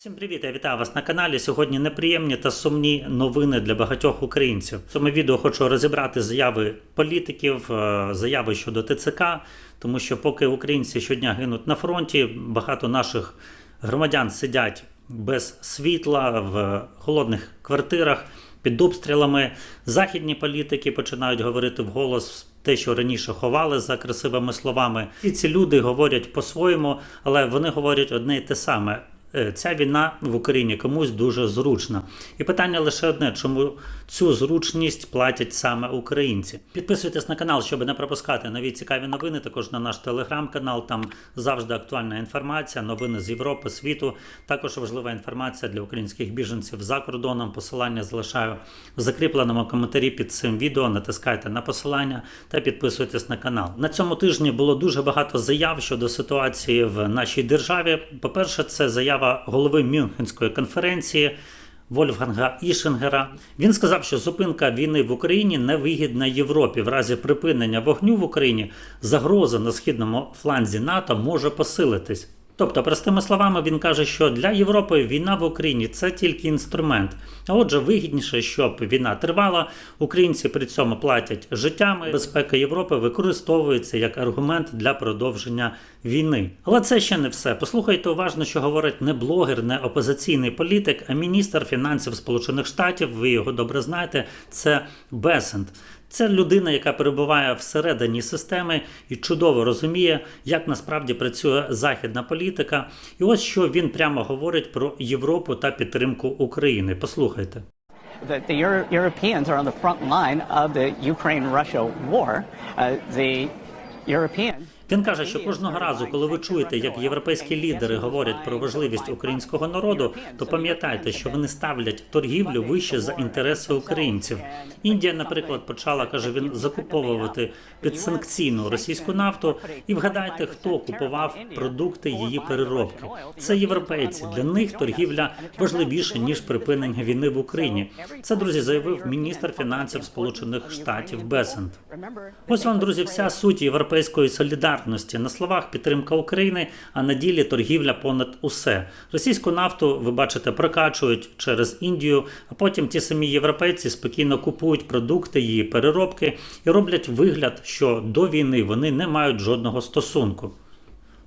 Всім привіт, я вітаю вас на каналі. Сьогодні неприємні та сумні новини для багатьох українців. В цьому відео хочу розібрати заяви політиків, е, заяви щодо ТЦК, тому що поки українці щодня гинуть на фронті, багато наших громадян сидять без світла в холодних квартирах під обстрілами. Західні політики починають говорити вголос те, що раніше ховали за красивими словами. І ці люди говорять по-своєму, але вони говорять одне й те саме. Е, Ця війна в Україні комусь дуже зручна. І питання лише одне: чому цю зручність платять саме українці? Підписуйтесь на канал, щоб не пропускати нові цікаві новини. Також на наш телеграм-канал. Там завжди актуальна інформація, новини з Європи, світу. Також важлива інформація для українських біженців за кордоном. Посилання залишаю в закріпленому коментарі під цим відео. Натискайте на посилання та підписуйтесь на канал. На цьому тижні було дуже багато заяв щодо ситуації в нашій державі. По-перше, це заява голови Мюнхенської конференції. Вольфганга Ішингера він сказав, що зупинка війни в Україні невигідна Європі. В разі припинення вогню в Україні загроза на східному фланзі НАТО може посилитись. Тобто, простими словами, він каже, що для Європи війна в Україні це тільки інструмент. А отже, вигідніше, щоб війна тривала. Українці при цьому платять життями. Безпека Європи використовується як аргумент для продовження війни. Але це ще не все. Послухайте уважно, що говорить не блогер, не опозиційний політик, а міністр фінансів Сполучених Штатів. Ви його добре знаєте. Це Бесент. Це людина, яка перебуває всередині системи і чудово розуміє, як насправді працює західна політика. І ось що він прямо говорить про Європу та підтримку України. Послухайте. that the Euro- Europeans are on the front line of the Ukraine-Russia war. Uh, the European Він каже, що кожного разу, коли ви чуєте, як європейські лідери говорять про важливість українського народу, то пам'ятайте, що вони ставлять торгівлю вище за інтереси українців. Індія, наприклад, почала каже він закуповувати підсанкційну російську нафту. І вгадайте, хто купував продукти її переробки. Це європейці. Для них торгівля важливіше ніж припинення війни в Україні. Це друзі заявив міністр фінансів Сполучених Штатів Бесент. Ось вам, друзі, вся суть європейської солідарності. На словах підтримка України, а на ділі торгівля понад усе. Російську нафту, ви бачите, прокачують через Індію, а потім ті самі європейці спокійно купують продукти її переробки і роблять вигляд, що до війни вони не мають жодного стосунку.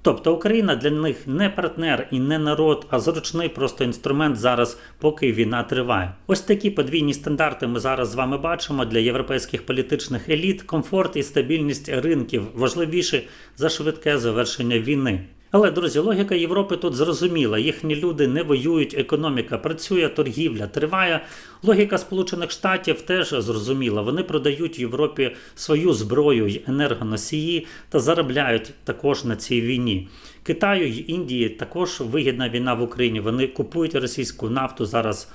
Тобто Україна для них не партнер і не народ, а зручний просто інструмент зараз, поки війна триває. Ось такі подвійні стандарти ми зараз з вами бачимо для європейських політичних еліт. Комфорт і стабільність ринків важливіші за швидке завершення війни. Але друзі, логіка Європи тут зрозуміла. Їхні люди не воюють, економіка працює, торгівля триває. Логіка Сполучених Штатів теж зрозуміла. Вони продають Європі свою зброю й енергоносії та заробляють також на цій війні. Китаю й Індії також вигідна війна в Україні. Вони купують російську нафту зараз.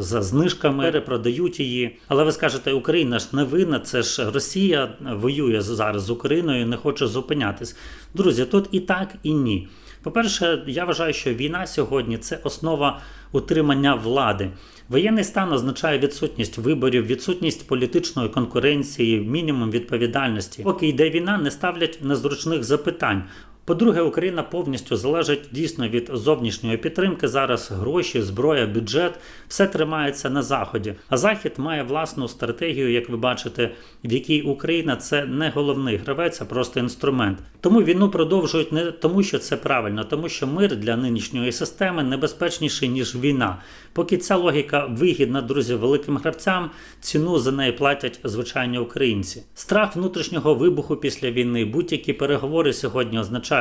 За знижками перепродають її. Але ви скажете, Україна ж не винна, це ж Росія воює зараз з Україною, не хоче зупинятись. Друзі, тут і так, і ні. По-перше, я вважаю, що війна сьогодні це основа утримання влади. Воєнний стан означає відсутність виборів, відсутність політичної конкуренції, мінімум відповідальності. Поки йде війна, не ставлять незручних запитань. По-друге, Україна повністю залежить дійсно від зовнішньої підтримки. Зараз гроші, зброя, бюджет все тримається на заході. А захід має власну стратегію, як ви бачите, в якій Україна це не головний гравець, а просто інструмент. Тому війну продовжують не тому, що це правильно, тому що мир для нинішньої системи небезпечніший ніж війна. Поки ця логіка вигідна, друзі, великим гравцям, ціну за неї платять звичайні українці. Страх внутрішнього вибуху після війни, будь-які переговори сьогодні означають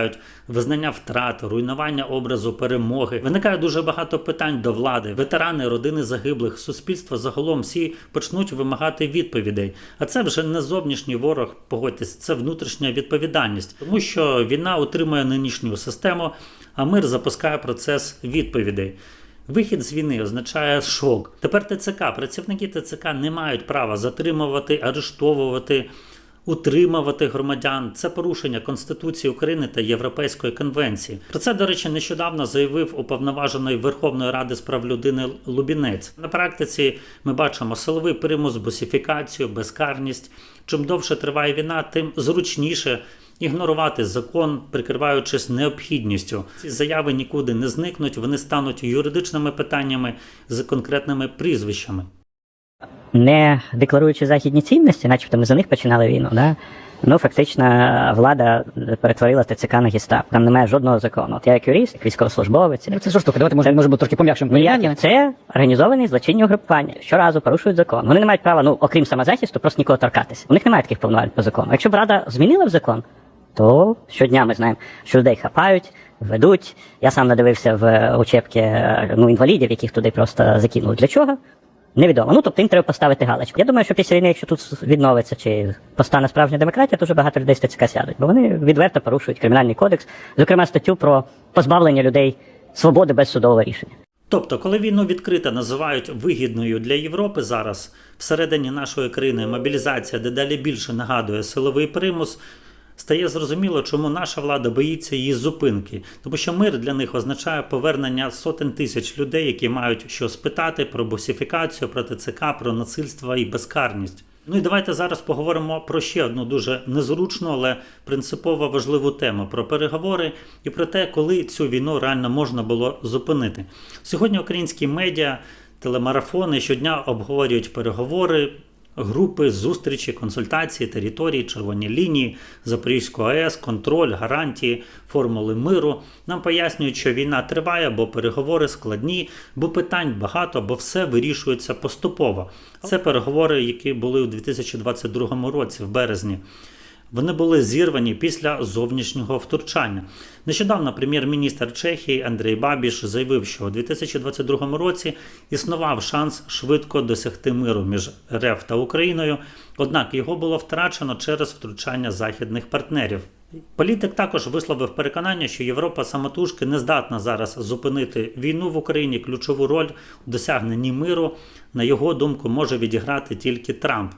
визнання втрат, руйнування образу перемоги. Виникає дуже багато питань до влади. Ветерани, родини загиблих, суспільство загалом всі почнуть вимагати відповідей. А це вже не зовнішній ворог, погодьтесь, це внутрішня відповідальність, тому що війна утримує нинішню систему, а мир запускає процес відповідей. Вихід з війни означає шок. Тепер ТЦК. Працівники ТЦК не мають права затримувати, арештовувати, утримувати громадян. Це порушення Конституції України та Європейської конвенції. Про це, до речі, нещодавно заявив уповноважений Верховної Ради з прав людини Лубінець. На практиці ми бачимо силовий примус, босифікацію, безкарність. Чим довше триває війна, тим зручніше ігнорувати закон, прикриваючись необхідністю. Ці заяви нікуди не зникнуть, вони стануть юридичними питаннями з конкретними прізвищами. Не декларуючи західні цінності, начебто ми за них починали війну, да? ну фактично влада перетворила ТЦК на гестап. Там немає жодного закону. От я як юрист, як військовослужбовець. Ну, це жорстоко. Давайте може, може бути трошки пом'якшим. Ну це організовані злочинні угрупування. Щоразу порушують закон. Вони не мають права, ну окрім самозахисту, просто нікого торкатися. У них немає таких повноважень по закону. Якщо б рада змінила б закон, то щодня ми знаємо, що людей хапають, ведуть. Я сам надивився в учебки е, ну, інвалідів, яких туди просто закинули. Для чого? Невідомо. Ну тобто їм треба поставити галочку. Я думаю, що після війни, якщо тут відновиться чи постане справжня демократія, дуже багато людей з сядуть, бо вони відверто порушують кримінальний кодекс, зокрема статтю про позбавлення людей свободи без судового рішення. Тобто, коли війну відкрито називають вигідною для Європи зараз, всередині нашої країни мобілізація дедалі більше нагадує силовий примус. Стає зрозуміло, чому наша влада боїться її зупинки, тому що мир для них означає повернення сотень тисяч людей, які мають що спитати про босифікацію, про ТЦК, про насильство і безкарність. Ну і давайте зараз поговоримо про ще одну дуже незручну, але принципово важливу тему про переговори і про те, коли цю війну реально можна було зупинити. Сьогодні українські медіа, телемарафони щодня обговорюють переговори. Групи, зустрічі, консультації, території, червоні лінії, Запорізької АЕС, контроль, гарантії, формули миру. Нам пояснюють, що війна триває, бо переговори складні, бо питань багато, бо все вирішується поступово. Це переговори, які були у 2022 році, в березні. Вони були зірвані після зовнішнього втручання. Нещодавно прем'єр-міністр Чехії Андрій Бабіш заявив, що у 2022 році існував шанс швидко досягти миру між РФ та Україною, однак його було втрачено через втручання західних партнерів. Політик також висловив переконання, що Європа самотужки не здатна зараз зупинити війну в Україні. Ключову роль у досягненні миру, на його думку, може відіграти тільки Трамп.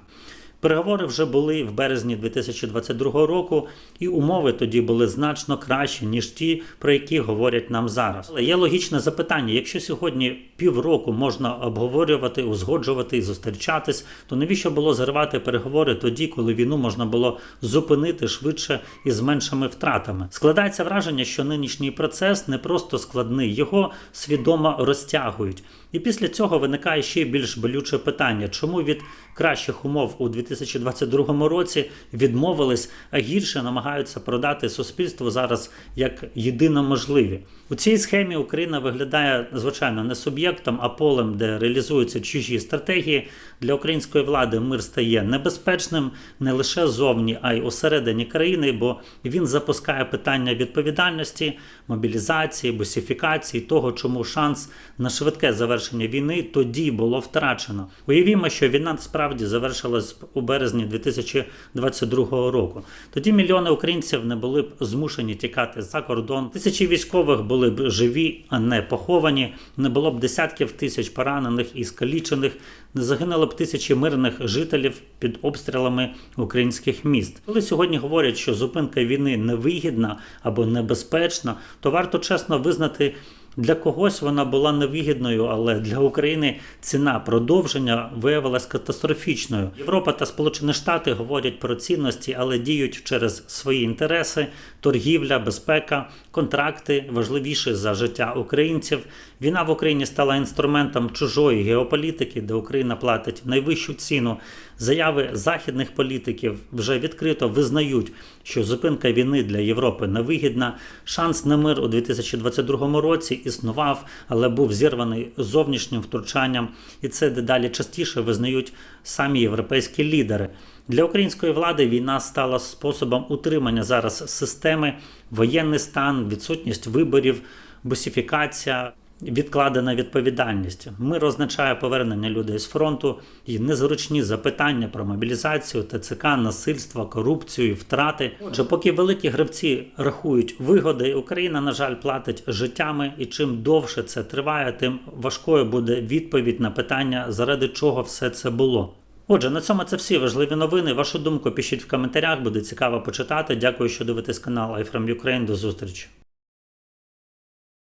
Переговори вже були в березні 2022 року, і умови тоді були значно кращі, ніж ті, про які говорять нам зараз. Але є логічне запитання: якщо сьогодні півроку можна обговорювати, узгоджувати і зустрічатись, то навіщо було зривати переговори тоді, коли війну можна було зупинити швидше і з меншими втратами? Складається враження, що нинішній процес не просто складний, його свідомо розтягують. І після цього виникає ще більш болюче питання, чому від кращих умов у 2022 році відмовились, а гірше намагаються продати суспільству зараз як єдино можливі. У цій схемі Україна виглядає звичайно не суб'єктом, а полем, де реалізуються чужі стратегії. Для української влади мир стає небезпечним не лише зовні, а й усередині країни, бо він запускає питання відповідальності, мобілізації, босифікації, того, чому шанс на швидке завершення війни тоді було втрачено. Уявімо, що війна справді завершилась у березні 2022 року. Тоді мільйони українців не були б змушені тікати за кордон. Тисячі військових були б живі, а не поховані. Не було б десятків тисяч поранених і скалічених. Не загинули б тисячі мирних жителів під обстрілами українських міст. Коли сьогодні говорять, що зупинка війни невигідна або небезпечна, то варто чесно визнати. Для когось вона була невигідною, але для України ціна продовження виявилась катастрофічною. Європа та Сполучені Штати говорять про цінності, але діють через свої інтереси, торгівля, безпека, контракти важливіші за життя українців. Війна в Україні стала інструментом чужої геополітики, де Україна платить найвищу ціну. Заяви західних політиків вже відкрито визнають, що зупинка війни для Європи невигідна. Шанс на мир у 2022 році існував, але був зірваний зовнішнім втручанням, і це дедалі частіше визнають самі європейські лідери. Для української влади війна стала способом утримання зараз системи, воєнний стан, відсутність виборів, босифікація. Відкладена відповідальність. Мир означає повернення людей з фронту і незручні запитання про мобілізацію, ТЦК, насильство, корупцію, втрати. Отже, поки великі гравці рахують вигоди, Україна, на жаль, платить життями, і чим довше це триває, тим важкою буде відповідь на питання, заради чого все це було. Отже, на цьому це всі важливі новини. Вашу думку пишіть в коментарях, буде цікаво почитати. Дякую, що дивитесь канал iFrom Ukraine. До зустрічі.